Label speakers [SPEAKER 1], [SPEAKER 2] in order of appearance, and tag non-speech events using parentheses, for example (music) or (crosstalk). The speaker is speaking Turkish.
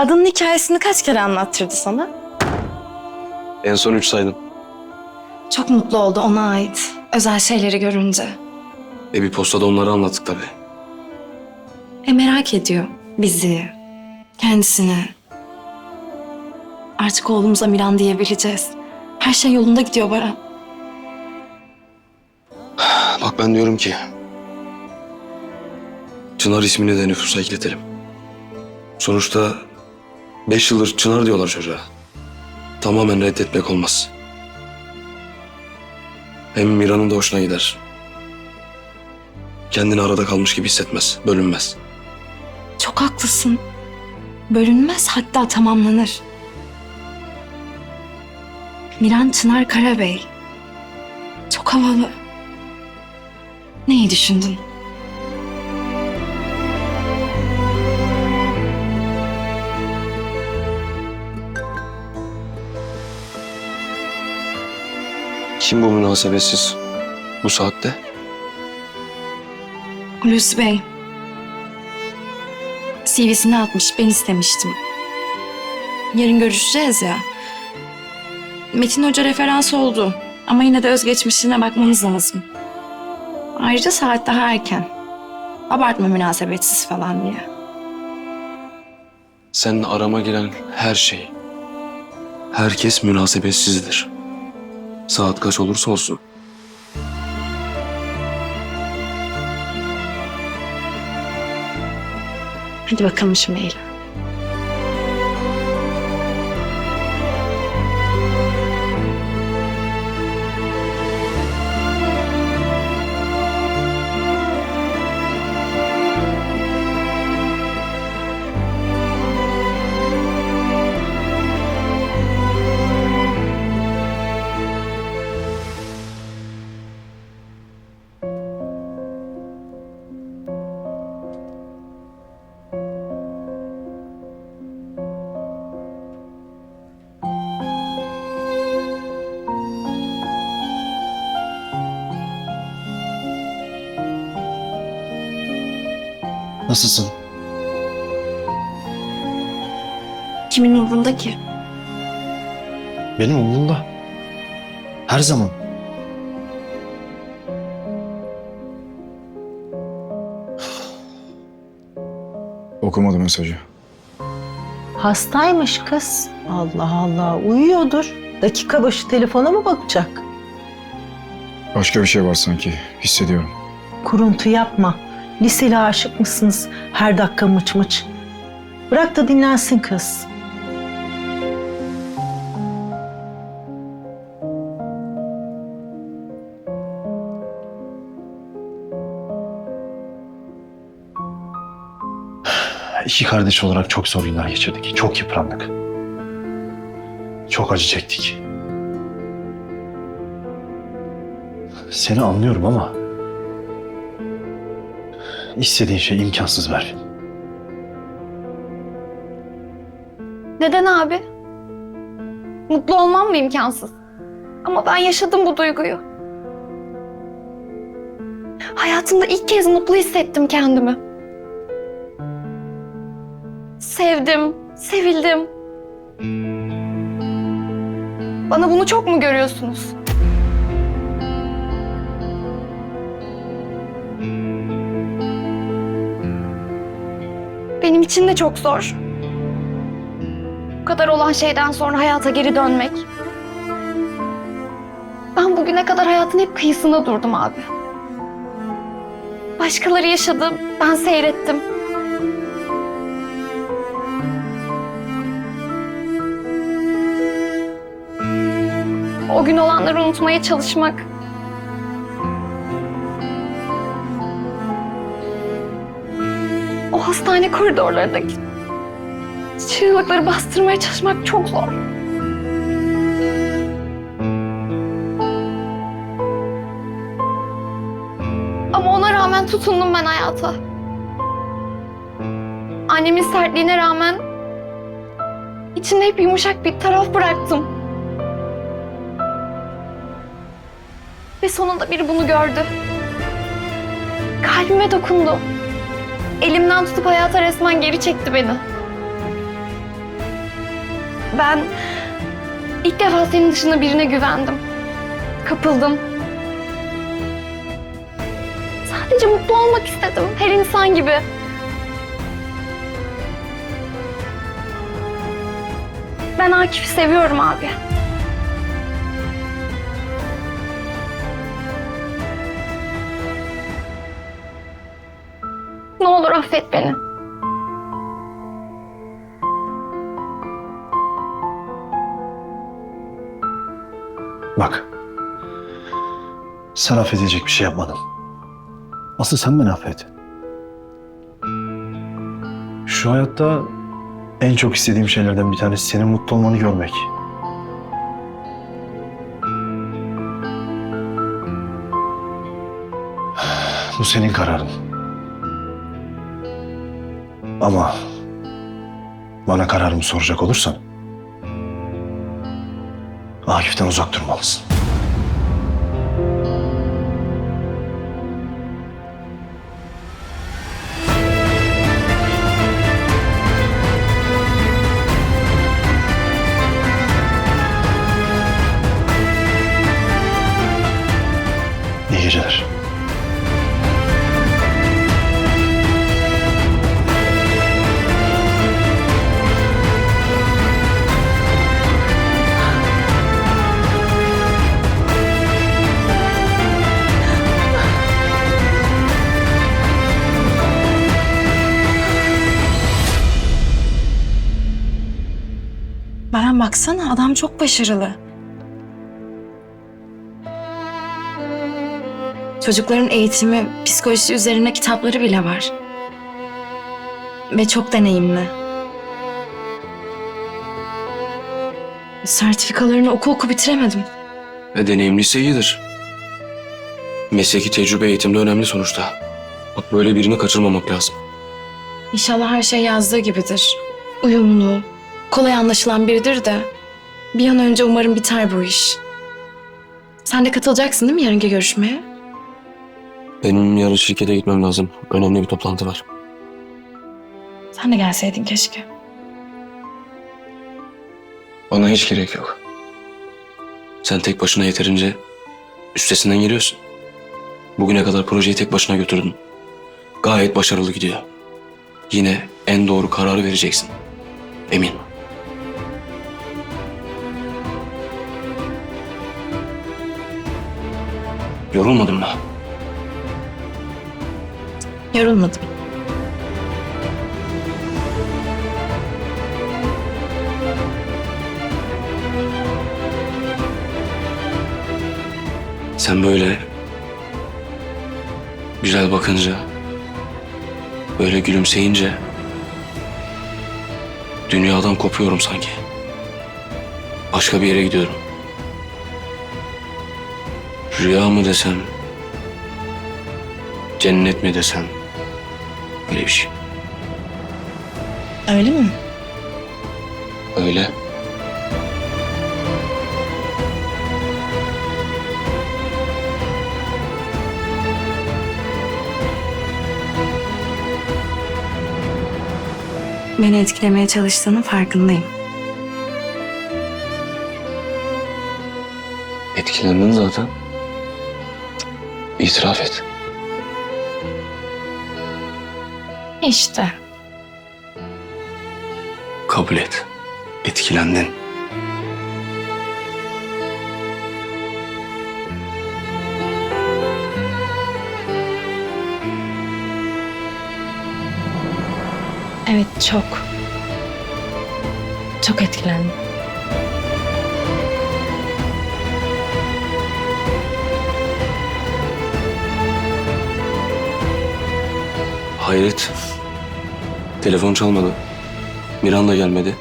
[SPEAKER 1] adının hikayesini kaç kere anlattırdı sana?
[SPEAKER 2] En son üç saydım.
[SPEAKER 1] Çok mutlu oldu ona ait. Özel şeyleri görünce.
[SPEAKER 2] E bir postada onları anlattık tabii.
[SPEAKER 1] E merak ediyor bizi, kendisini. Artık oğlumuza Miran diyebileceğiz. Her şey yolunda gidiyor Baran. (sighs)
[SPEAKER 2] Bak ben diyorum ki... Çınar ismini de nüfusa ekletelim. Sonuçta beş yıldır Çınar diyorlar çocuğa. Tamamen reddetmek olmaz. Hem Mira'nın da hoşuna gider. Kendini arada kalmış gibi hissetmez, bölünmez.
[SPEAKER 1] Çok haklısın. Bölünmez hatta tamamlanır. Miran Çınar Karabey. Çok havalı. Neyi düşündün?
[SPEAKER 2] Kim bu münasebetsiz bu saatte?
[SPEAKER 1] Hulusi Bey. CV'sini atmış, ben istemiştim. Yarın görüşeceğiz ya. Metin Hoca referans oldu. Ama yine de özgeçmişine bakmamız lazım. Ayrıca saat daha erken. Abartma münasebetsiz falan diye.
[SPEAKER 2] Senin arama giren her şey, herkes münasebetsizdir. Saat kaç olursa olsun.
[SPEAKER 1] Hadi bakalım şu mail.
[SPEAKER 3] Nasılsın?
[SPEAKER 1] Kimin umurunda ki?
[SPEAKER 3] Benim umurumda. Her zaman.
[SPEAKER 4] Okumadı mesajı.
[SPEAKER 5] Hastaymış kız. Allah Allah uyuyordur. Dakika başı telefona mı bakacak?
[SPEAKER 4] Başka bir şey var sanki. Hissediyorum.
[SPEAKER 5] Kuruntu yapma. Liseli aşık mısınız? Her dakika mıç mıç. Bırak da dinlensin kız.
[SPEAKER 3] İki kardeş olarak çok zor günler geçirdik. Çok yıprandık. Çok acı çektik. Seni anlıyorum ama istediğin şey imkansız ver.
[SPEAKER 6] Neden abi? Mutlu olmam mı imkansız? Ama ben yaşadım bu duyguyu. Hayatımda ilk kez mutlu hissettim kendimi. Sevdim, sevildim. Bana bunu çok mu görüyorsunuz? Benim için de çok zor. Bu kadar olan şeyden sonra hayata geri dönmek. Ben bugüne kadar hayatın hep kıyısında durdum abi. Başkaları yaşadı, ben seyrettim. O gün olanları unutmaya çalışmak. O hastane koridorlarındaki çığlıkları bastırmaya çalışmak çok zor. Ama ona rağmen tutundum ben hayata. Annemin sertliğine rağmen içinde hep yumuşak bir taraf bıraktım. Ve sonunda biri bunu gördü. Kalbime dokundu. Elimden tutup hayata resmen geri çekti beni. Ben ilk defa senin dışında birine güvendim. Kapıldım. Sadece mutlu olmak istedim. Her insan gibi. Ben Akif'i seviyorum abi. Ne olur affet beni.
[SPEAKER 3] Bak. Sen affedecek bir şey yapmadın. Asıl sen beni affet. Şu hayatta en çok istediğim şeylerden bir tanesi senin mutlu olmanı görmek. Bu senin kararın. Ama bana kararımı soracak olursan Akif'ten uzak durmalısın.
[SPEAKER 1] Baksana adam çok başarılı. Çocukların eğitimi, psikolojisi üzerine kitapları bile var. Ve çok deneyimli. Sertifikalarını oku oku bitiremedim.
[SPEAKER 2] Ve deneyimliyse iyidir. Mesleki tecrübe eğitimde önemli sonuçta. Bak böyle birini kaçırmamak lazım.
[SPEAKER 1] İnşallah her şey yazdığı gibidir. Uyumlu, kolay anlaşılan biridir de bir an önce umarım biter bu iş. Sen de katılacaksın değil mi yarınki görüşmeye?
[SPEAKER 2] Benim yarın şirkete gitmem lazım. Önemli bir toplantı var.
[SPEAKER 1] Sen de gelseydin keşke.
[SPEAKER 2] Bana hiç gerek yok. Sen tek başına yeterince üstesinden geliyorsun. Bugüne kadar projeyi tek başına götürdün. Gayet başarılı gidiyor. Yine en doğru kararı vereceksin. Emin. Yorulmadın mı?
[SPEAKER 1] Yorulmadım.
[SPEAKER 2] Sen böyle güzel bakınca, böyle gülümseyince dünyadan kopuyorum sanki. Başka bir yere gidiyorum. Rüya mı desem, cennet mi desem, öyle bir şey.
[SPEAKER 1] Öyle mi?
[SPEAKER 2] Öyle.
[SPEAKER 1] Beni etkilemeye çalıştığının farkındayım.
[SPEAKER 2] Etkilendin zaten. İtiraf et.
[SPEAKER 1] İşte.
[SPEAKER 2] Kabul et. Etkilendin.
[SPEAKER 1] Evet çok. Çok etkilendim.
[SPEAKER 2] Hayret. Telefon çalmadı. Miran da gelmedi.